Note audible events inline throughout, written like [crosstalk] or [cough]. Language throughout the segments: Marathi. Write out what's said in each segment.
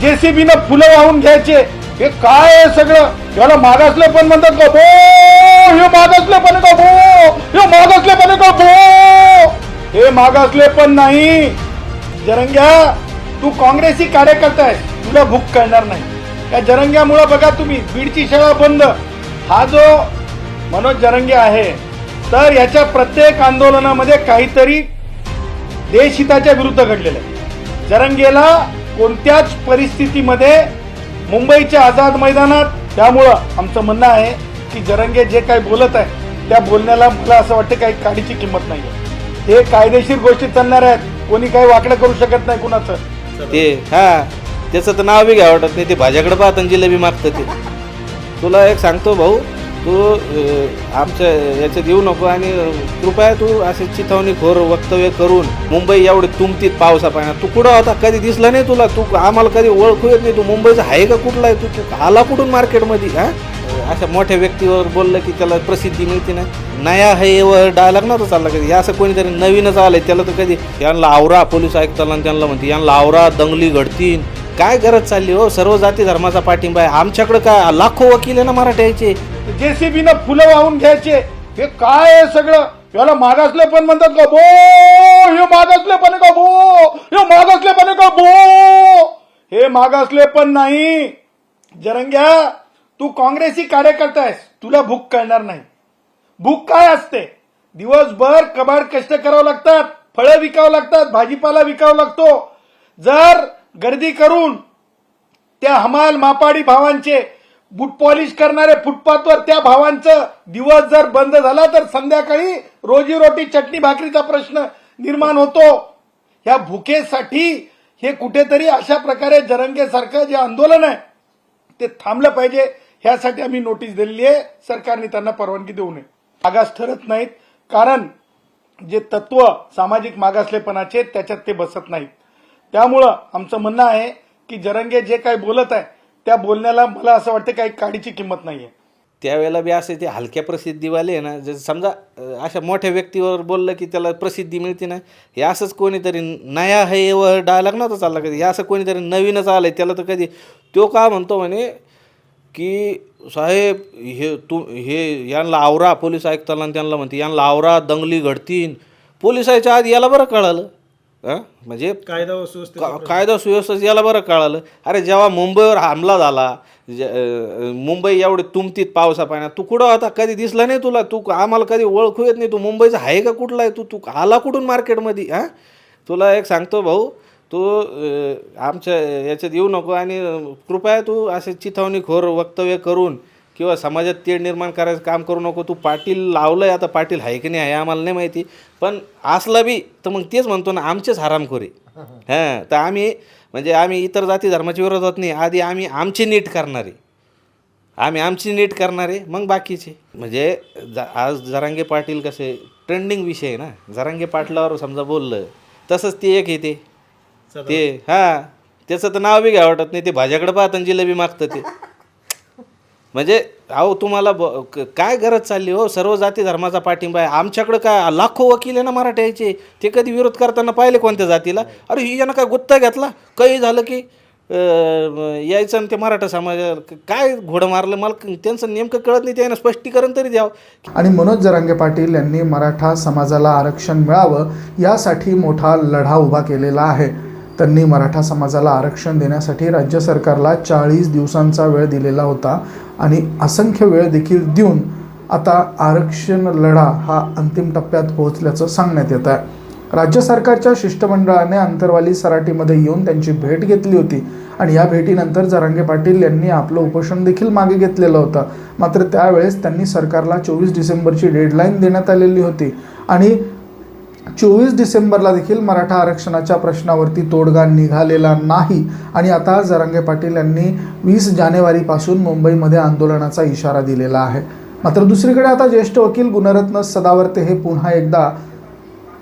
जेसीबीनं फुलं वाहून घ्यायचे. हे काय आहे सगळं? याला मागासले पण म्हणतात का भो हे मागासले पण का भो हे मागासले पण का भो हे मागासले पण नाही. जरंग्या तू काँग्रेसी कार्यकर्ता आहे तुला भूक कळणार नाही. या जरंग्यामुळं बघा तुम्ही बीडची शाळा बंद. हा जो मनोज जरंगे आहे तर याच्या प्रत्येक आंदोलनामध्ये काहीतरी देशहिताच्या विरुद्ध घडलेलं आहे. जरंगेला कोणत्याच परिस्थितीमध्ये मुंबईच्या आझाद मैदानात त्यामुळं आमचं म्हणणं आहे की जरंगे जे काही बोलत आहे त्या बोलण्याला मला असं वाटतं काही काडीची किंमत नाही आहे हे कायदेशीर गोष्टी चालणार आहेत. कोणी काही वाकडं करू शकत नाही कुणाचं. ते हा त्याचं तर नाव बी घ्या वाटत नाही. ते भाज्याकडे पाहत आणि जिलेबी मागतं ते. तुला एक सांगतो भाऊ तू आमच्या याच्यात येऊ नको आणि कृपया तू असे चिथावणी खोर वक्तव्य करून मुंबई एवढे तुमतीत पावसा पाण्यात. तू कुठं होता? कधी दिसला नाही तुला? तू आम्हाला कधी ओळखू येत नाही? तू मुंबईचा आहे का कुठला आहे? तू तू आला कुठून मार्केटमध्ये? हा? अशा मोठ्या व्यक्तीवर बोललं की त्याला प्रसिद्धी मिळते ना? नया हे वर डायलॉग नव्हता चालला कधी? असं कोणीतरी नवीनच आलंय. त्याला तर कधी यांना आवरा पोलीस आयुक्ताला आणि त्यांना म्हणते यांना आवरा दंगली घडतीन. काय गरज चालली हो? सर्व जाती धर्माचा पाठिंबा आहे. आमच्याकडे काय लाखो वकील आहे ना मराठ्याचे न फुलं वाहून घ्यायचे. हे काय आहे सगळं? याला मागासले पण म्हणतात का भो हे मागासले पण का बो हे मागासले पण का बो हे मागासले पण नाही. जरंग्या तू काँग्रेसी कार्यकर्ता आहेस तुला भूक कळणार नाही. भूक काय असते? दिवसभर कबाड कष्ट करावं लागतात फळं विकावं लागतात भाजीपाला विकावं लागतो. जर गर्दी करून त्या हमाल मापाडी भावांचे बुट पॉलिश करणारे फुटपाथवर त्या भावांचं दिवस जर बंद झाला तर संध्याकाळी रोजीरोटी चटणी भाकरीचा प्रश्न निर्माण होतो. ह्या भुकेसाठी हे कुठेतरी अशा प्रकारे जरंगेसारखं जे आंदोलन आहे ते थांबलं पाहिजे. ह्यासाठी आम्ही नोटीस दिलेली आहे. सरकारने त्यांना परवानगी देऊ नये. मागास ठरत नाहीत कारण जे तत्व सामाजिक मागासलेपणाचे त्याच्यात ते बसत नाहीत. त्यामुळं आमचं म्हणणं आहे की जरंगे जे काही बोलत आहे त्या बोलण्याला मला असं वाटतं काही काडीची किंमत नाही आहे त्यावेळेला बी असे ते हलक्या प्रसिद्धीवाले आहे ना जसं समजा अशा मोठ्या व्यक्तीवर बोललं की त्याला प्रसिद्धी मिळते ना हे असंच कोणीतरी नया हे वर डायलॉग नव्हता चालला कधी. हे असं कोणीतरी नवीनच आलं आहे त्याला तर कधी तो का म्हणतो म्हणे की साहेब हे तू हे यांना आवरा पोलीस आयुक्ताला त्यांना म्हणते यांना आवरा दंगली घडतीन. पोलिसाच्या आधी याला बरं कळालं. हां? म्हणजे कायदा व सुव्यवस्थेचा का- कायदा सुव्यवस्था याला बरं कळालं. अरे जेव्हा मुंबईवर हमला झाला जे- अं, मुंबई एवढे तुमतीत पावसा पाण्यात तू कुठं होता कधी दिसला नाही तुला? तू आम्हाला कधी ओळखू येत नाही. तू मुंबईचा आहे का कुठला आहे तू? तू आला कुठून मार्केटमध्ये? हां? तुला एक सांगतो भाऊ तू अं, आमच्या याच्यात येऊ नको आणि अं, कृपया तू असे चिथावणी खोर वक्तव्य करून किंवा समाजात तेढ निर्माण करायचं काम करू नको तू पाटील लावलं आहे आता पाटील आहे की नाही आहे आम्हाला नाही माहिती. पण असला बी तर मग तेच म्हणतो ना आमचेच हरामखोरी [laughs] हां तर आम्ही म्हणजे आम्ही इतर जाती धर्माच्या विरोधात नाही. आधी आम्ही आमची नीट करणारे. आम्ही आमची नीट करणारे मग बाकीचे. म्हणजे जा आज जरांगे पाटील कसे ट्रेंडिंग विषय आहे ना. जरांगे पाटलावर समजा बोललं तसंच ते एक येते ते. हां त्याचं तर नाव बी घ्या वाटत नाही. ते भाज्याकडे पाहत आणि जिलेबी मागतं ते. [laughs] म्हणजे अहो तुम्हाला ब क- काय गरज चालली हो? सर्व जाती धर्माचा पाठिंबा आहे. आमच्याकडं काय लाखो वकील आहे ना मराठ्याचे ते कधी विरोध करताना पाहिले कोणत्या जातीला? अरे ही यानं काय गुत्ता घेतला? काही झालं की अं, यायचं आणि ते मराठा समाज काय घोडं मारलं? मला क- त्यांचं नेमकं कळत नाही त्यानं स्पष्टीकरण तरी द्यावं. आणि मनोज जरांगे पाटील यांनी मराठा समाजाला आरक्षण मिळावं यासाठी मोठा लढा उभा केलेला आहे. त्यांनी मराठा समाजाला आरक्षण देण्यासाठी राज्य सरकारला चाळीस दिवसांचा वेळ दिलेला होता आणि असंख्य वेळ देखील देऊन आता आरक्षण लढा हा अंतिम टप्प्यात पोहोचल्याचं सांगण्यात येत आहे. राज्य सरकारच्या शिष्टमंडळाने अंतरवाली सराटीमध्ये येऊन त्यांची भेट घेतली होती आणि या भेटीनंतर जरांगे पाटील यांनी आपलं उपोषण देखील मागे घेतलेलं होतं. मात्र त्यावेळेस त्यांनी सरकारला चोवीस डिसेंबरची डेडलाईन देण्यात आलेली होती आणि चोवीस डिसेंबरला देखील मराठा आरक्षणाच्या प्रश्नावरती तोडगा निघालेला नाही. आणि आता जरांगे पाटील यांनी वीस जानेवारीपासून मुंबईमध्ये आंदोलनाचा इशारा दिलेला आहे. मात्र दुसरीकडे आता ज्येष्ठ वकील गुणरत्न सदावर्ते हे पुन्हा एकदा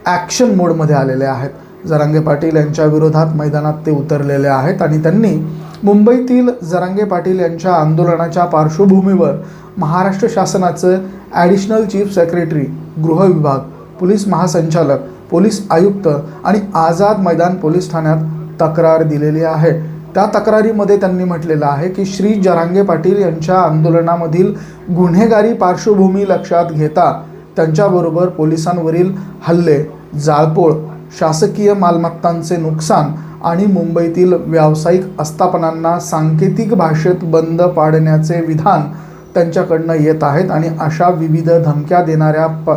ॲक्शन मोडमध्ये आलेले आहेत. जरांगे पाटील यांच्या विरोधात मैदानात ते उतरलेले आहेत आणि त्यांनी मुंबईतील जरांगे पाटील यांच्या आंदोलनाच्या पार्श्वभूमीवर महाराष्ट्र शासनाचं ॲडिशनल चीफ सेक्रेटरी गृह विभाग पोलीस महासंचालक पोलीस आयुक्त आणि आझाद मैदान पोलीस ठाण्यात तक्रार दिलेली आहे. त्या तक्रारीमध्ये त्यांनी म्हटलेलं आहे की श्री जरांगे पाटील यांच्या आंदोलनामधील गुन्हेगारी पार्श्वभूमी लक्षात घेता त्यांच्याबरोबर पोलिसांवरील हल्ले जाळपोळ शासकीय मालमत्तांचे नुकसान आणि मुंबईतील व्यावसायिक आस्थापनांना सांकेतिक भाषेत बंद पाडण्याचे विधान त्यांच्याकडनं येत आहेत आणि अशा विविध धमक्या देणाऱ्या प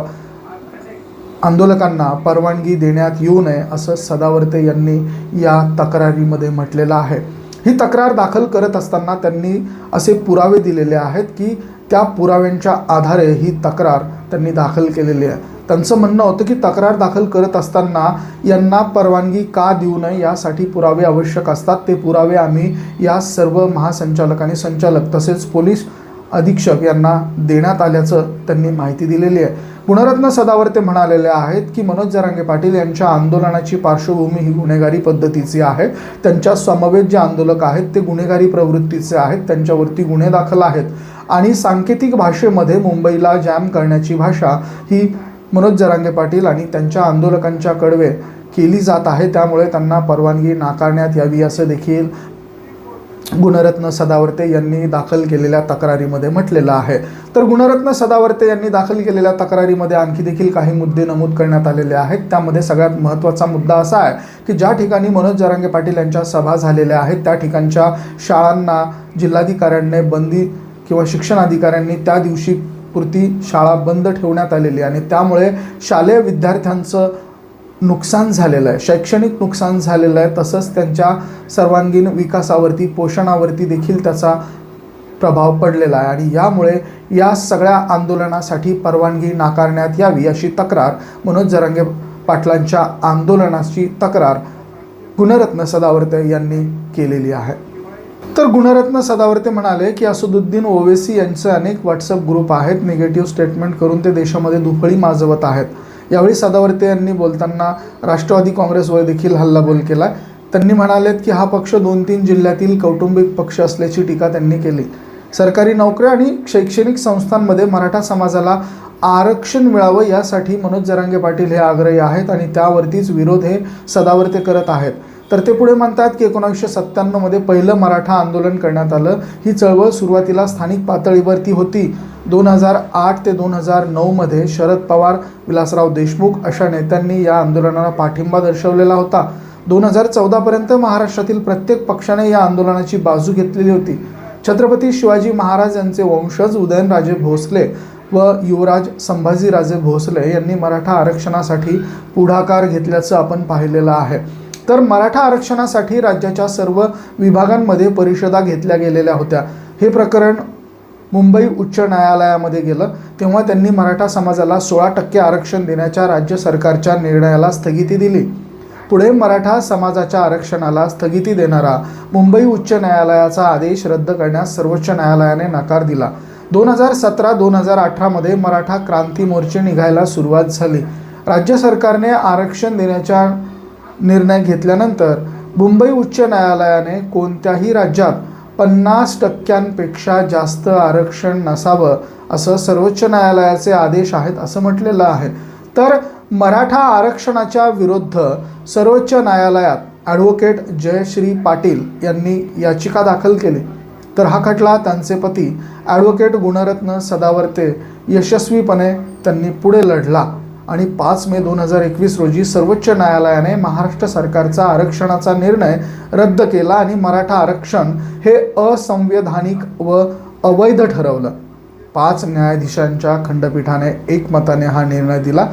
आंदोलकांना परवानगी देण्यात येऊ नये असं सदावर्ते यांनी या तक्रारीमध्ये म्हटलेलं आहे. ही तक्रार दाखल करत असताना त्यांनी असे पुरावे दिलेले आहेत की त्या पुराव्यांच्या आधारे ही तक्रार त्यांनी दाखल केलेली आहे. त्यांचं म्हणणं होतं की तक्रार दाखल करत असताना यांना परवानगी का देऊ नये यासाठी पुरावे आवश्यक असतात. ते पुरावे आम्ही या सर्व महासंचालक आणि संचालक तसेच पोलीस अधीक्षक यांना देण्यात आल्याचं त्यांनी माहिती दिलेली आहे. पुनरत्न सदावर्ते म्हणालेले आहेत की मनोज जरांगे पाटील यांच्या आंदोलनाची पार्श्वभूमी ही गुन्हेगारी पद्धतीची आहे. त्यांच्या समवेत जे आंदोलक आहेत ते गुन्हेगारी प्रवृत्तीचे आहेत. त्यांच्यावरती गुन्हे दाखल आहेत. आणि सांकेतिक भाषेमध्ये मुंबईला जॅम करण्याची भाषा ही मनोज जरांगे पाटील आणि त्यांच्या आंदोलकांच्या कडवे केली जात आहे. त्यामुळे त्यांना परवानगी नाकारण्यात यावी असं देखील गुणरत्न सदावर्ते यांनी दाखल केलेल्या तक्रारीमध्ये म्हटलेलं आहे. तर गुणरत्न सदावर्ते यांनी दाखल केलेल्या तक्रारीमध्ये आणखी देखील काही मुद्दे नमूद करण्यात आलेले आहेत. त्यामध्ये सगळ्यात महत्त्वाचा मुद्दा असा आहे की ज्या ठिकाणी मनोज जरांगे पाटील यांच्या सभा झालेल्या आहेत त्या ठिकाणच्या शाळांना जिल्हाधिकाऱ्यांनी बंदी किंवा शिक्षण अधिकाऱ्यांनी त्या दिवशी पुरती शाळा बंद ठेवण्यात आलेली आणि त्यामुळे शालेय विद्यार्थ्यांचं नुकसान झालेलं आहे. शैक्षणिक नुकसान झालेलं आहे. तसंच त्यांच्या सर्वांगीण विकासावरती पोषणावरती देखील त्याचा प्रभाव पडलेला आहे. आणि यामुळे या सगळ्या आंदोलनासाठी परवानगी नाकारण्यात यावी अशी तक्रार मनोज जरांगे पाटलांच्या आंदोलनाची तक्रार गुणरत्न सदावर्ते यांनी केलेली आहे. तर गुणरत्न सदावर्ते म्हणाले की असदुद्दीन ओवेसी यांचे अनेक व्हॉट्सअप ग्रुप आहेत. निगेटिव्ह स्टेटमेंट करून ते देशामध्ये दुफळी माजवत आहेत. यावेळी सदावर्ते यांनी बोलताना राष्ट्रवादी काँग्रेसवर देखील हल्लाबोल केला. त्यांनी म्हणालेत की हा पक्ष दोन तीन जिल्ह्यातील कौटुंबिक पक्ष असल्याची टीका त्यांनी केली. सरकारी नोकऱ्या आणि शैक्षणिक संस्थांमध्ये मराठा समाजाला आरक्षण मिळावं यासाठी मनोज जरांगे पाटील हे आग्रही आहेत आणि त्यावरतीच विरोध हे सदावर्ते करत आहेत. तर ते पुढे म्हणतात की एकोणीसशे सत्त्याण्णवमध्ये पहिलं मराठा आंदोलन करण्यात आलं. ही चळवळ सुरुवातीला स्थानिक पातळीवरती होती. दोन हजार आठ ते दोन हजार नऊमध्ये शरद पवार विलासराव देशमुख अशा नेत्यांनी या आंदोलनाला पाठिंबा दर्शवलेला होता. दोन हजार चौदापर्यंत महाराष्ट्रातील प्रत्येक पक्षाने या आंदोलनाची बाजू घेतलेली होती. छत्रपती शिवाजी महाराज यांचे वंशज उदयनराजे भोसले व युवराज संभाजीराजे भोसले यांनी मराठा आरक्षणासाठी पुढाकार घेतल्याचं आपण पाहिलेलं आहे. तर मराठा आरक्षणासाठी राज्याच्या सर्व विभागांमध्ये परिषदा घेतल्या गेलेल्या होत्या. हे प्रकरण मुंबई उच्च न्यायालयामध्ये गेलं. तेव्हा त्यांनी मराठा समाजाला सोळा टक्के आरक्षण देण्याच्या राज्य सरकारच्या निर्णयाला स्थगिती दिली. पुढे मराठा समाजाच्या आरक्षणाला स्थगिती देणारा मुंबई उच्च न्यायालयाचा आदेश रद्द करण्यास सर्वोच्च न्यायालयाने नकार दिला. दोन हजार सतरा दोन हजार अठरामध्ये मराठा क्रांती मोर्चे निघायला सुरुवात झाली. राज्य सरकारने आरक्षण देण्याच्या निर्णय घेतल्यानंतर मुंबई उच्च न्यायालयाने कोणत्याही राज्यात पन्नास टक्क्यांपेक्षा जास्त आरक्षण नसावं असं सर्वोच्च न्यायालयाचे आदेश आहेत असं म्हटलेलं आहे. तर मराठा आरक्षणाच्या विरुद्ध सर्वोच्च न्यायालयात ॲडव्होकेट जयश्री पाटील यांनी याचिका दाखल केली. तर हा खटला त्यांचे पती ॲडव्होकेट गुणरत्न सदावर्ते यशस्वीपणे त्यांनी पुढे लढला. आणि पाच मे दोन हजार एकवीस रोजी सर्वोच्च न्यायालयाने महाराष्ट्र सरकारचा आरक्षणाचा निर्णय रद्द केला आणि मराठा आरक्षण हे असंवैधानिक व अवैध ठरवलं. पाच न्यायाधीशांच्या खंडपीठाने एकमताने हा निर्णय दिला.